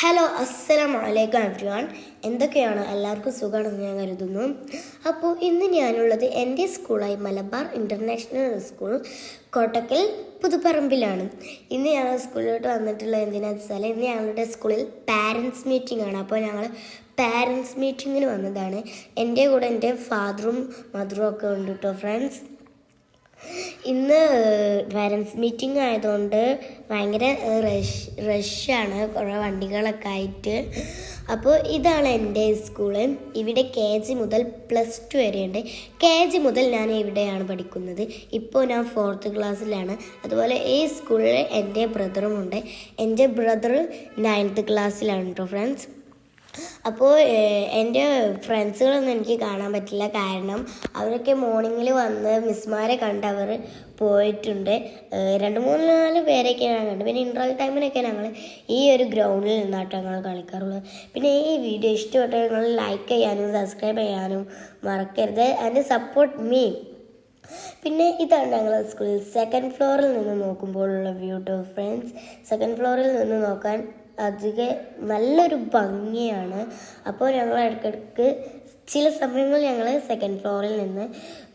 Hello അസ്സലാം വലൈക്കും everyone എന്തൊക്കെയാണ് എല്ലാവർക്കും സുഖമാണെന്ന് ഞാൻ കരുതുന്നു. അപ്പോൾ ഇന്ന് ഞാനുള്ളത് എന്റെ സ്കൂളായി മലബാർ ഇന്റർനാഷണൽ സ്കൂൾ കോട്ടക്കൽ പുതുപ്പറമ്പിലാണ് ഇന്ന് ഞങ്ങൾ സ്കൂളിലോട്ട് വന്നിട്ടുള്ളത് എന്തിനാണെന്ന് വെച്ചാൽ ഇന്ന് ഞങ്ങളുടെ സ്കൂളിൽ പാരൻസ് മീറ്റിംഗ് ആണ്. അപ്പോൾ ഞങ്ങൾ പാരൻസ് മീറ്റിങ്ങിന് വന്നതാണ്. എന്റെ കൂടെ എന്റെ ഫാദറും മദറും ഒക്കെ ഉണ്ട് കേട്ടോ ഫ്രണ്ട്സ് ഇന്ന് പാരൻസ് മീറ്റിംഗ് ആയതുകൊണ്ട് ഭയങ്കര റഷ് റഷാണ് കുറേ വണ്ടികളൊക്കെ ആയിട്ട്. അപ്പോൾ ഇതാണ് എന്റെ സ്കൂൾ ഇവിടെ കെ ജി മുതൽ പ്ലസ് ടു വരെയുണ്ട്. കെ ജി മുതൽ ഞാൻ ഇവിടെയാണ് പഠിക്കുന്നത്. ഇപ്പോൾ ഞാൻ ഫോർത്ത് ക്ലാസ്സിലാണ് അതുപോലെ ഈ സ്കൂളിൽ എന്റെ ബ്രദറും ഉണ്ട്. എന്റെ ബ്രദർ നയൻത്ത് ക്ലാസ്സിലാണ് കേട്ടോ ഫ്രണ്ട്സ് അപ്പോൾ എന്റെ ഫ്രണ്ട്സുകളൊന്നും എനിക്ക് കാണാൻ പറ്റില്ല. കാരണം അവരൊക്കെ മോർണിംഗിൽ വന്ന് മിസ്മാരെ കണ്ട് അവർ പോയിട്ടുണ്ട്. രണ്ട് മൂന്ന് നാല് പേരെയൊക്കെ ഞാൻ കണ്ടു. പിന്നെ ഇന്റർവൽ ടൈമിനൊക്കെ ഞങ്ങൾ ഈ ഒരു ഗ്രൗണ്ടിൽ നിന്നാട്ടോ ഞങ്ങൾ കളിക്കാറുള്ളത് പിന്നെ ഈ വീഡിയോ ഇഷ്ടപ്പെട്ട നിങ്ങൾ ലൈക്ക് ചെയ്യാനും സബ്സ്ക്രൈബ് ചെയ്യാനും മറക്കരുത്. ആൻഡ് സപ്പോർട്ട് മീ പിന്നെ ഇതാണ് ഞങ്ങൾ സ്കൂളിൽ സെക്കൻഡ് ഫ്ലോറിൽ നിന്ന് നോക്കുമ്പോഴുള്ള വ്യൂ ടു ഫ്രണ്ട്സ് സെക്കൻഡ് ഫ്ലോറിൽ നിന്ന് നോക്കാൻ അധിക നല്ലൊരു ഭംഗിയാണ്. അപ്പോൾ ഞങ്ങൾ ഇടയ്ക്കിടയ്ക്ക് ചില സമയങ്ങളിൽ ഞങ്ങൾ സെക്കൻഡ് ഫ്ലോറിൽ നിന്ന്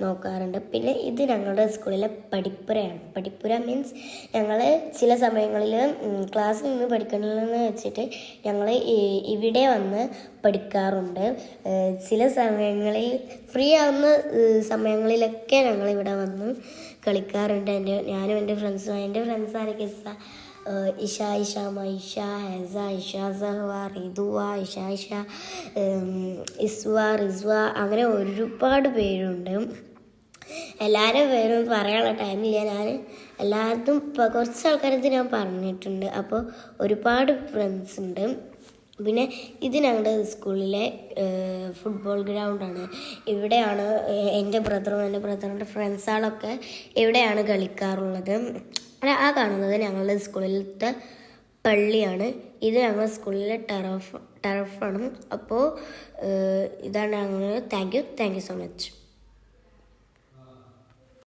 നോക്കാറുണ്ട്. പിന്നെ ഇത് ഞങ്ങളുടെ സ്കൂളിലെ പഠിപ്പുരയാണ്. പഠിപ്പുര മീൻസ് ഞങ്ങൾ ചില സമയങ്ങളിൽ ക്ലാസ്സിൽ നിന്ന് പഠിക്കണമെന്ന് വെച്ചിട്ട് ഞങ്ങൾ ഇവിടെ വന്ന് പഠിക്കാറുണ്ട്. ചില സമയങ്ങളിൽ ഫ്രീ ആവുന്ന സമയങ്ങളിലൊക്കെ ഞങ്ങൾ ഇവിടെ വന്ന് കളിക്കാറുണ്ട്. എന്റെ ഞാനും എന്റെ ഫ്രണ്ട്സും എന്റെ ഫ്രണ്ട്സ് ആരൊക്കെ ഇസ ഏഹ് ഇഷ ഇഷ മൈഷ ഹെസ ഇഷ സഹ്വ റിതുവ ഇഷ ഇഷ ഇസ്വ റിസ്വ അങ്ങനെ ഒരുപാട് പേരുണ്ട്. എല്ലാവരും പേരും പറയാനുള്ള ടൈമില്ല. ഞാൻ എല്ലാവർക്കും കുറച്ച് ആൾക്കാരത് ഞാൻ പറഞ്ഞിട്ടുണ്ട്. അപ്പോൾ ഒരുപാട് ഫ്രണ്ട്സ് ഉണ്ട്. പിന്നെ ഇത് ഞങ്ങളുടെ സ്കൂളിലെ ഫുട്ബോൾ ഗ്രൗണ്ടാണ് ഇവിടെയാണ് എന്റെ ബ്രദറും എന്റെ ബ്രദറിന്റെ ഫ്രണ്ട്സുകളൊക്കെ ഇവിടെയാണ് കളിക്കാറുള്ളത്. അത് ആ കാണുന്നത് ഞങ്ങളുടെ സ്കൂളിലത്തെ പള്ളിയാണ്. ഇത് ഞങ്ങളുടെ സ്കൂളിലെ ടറഫ് ടെറഫാണ്. അപ്പോൾ ഇതാണ് ഞങ്ങൾ thank you. Thank you so much.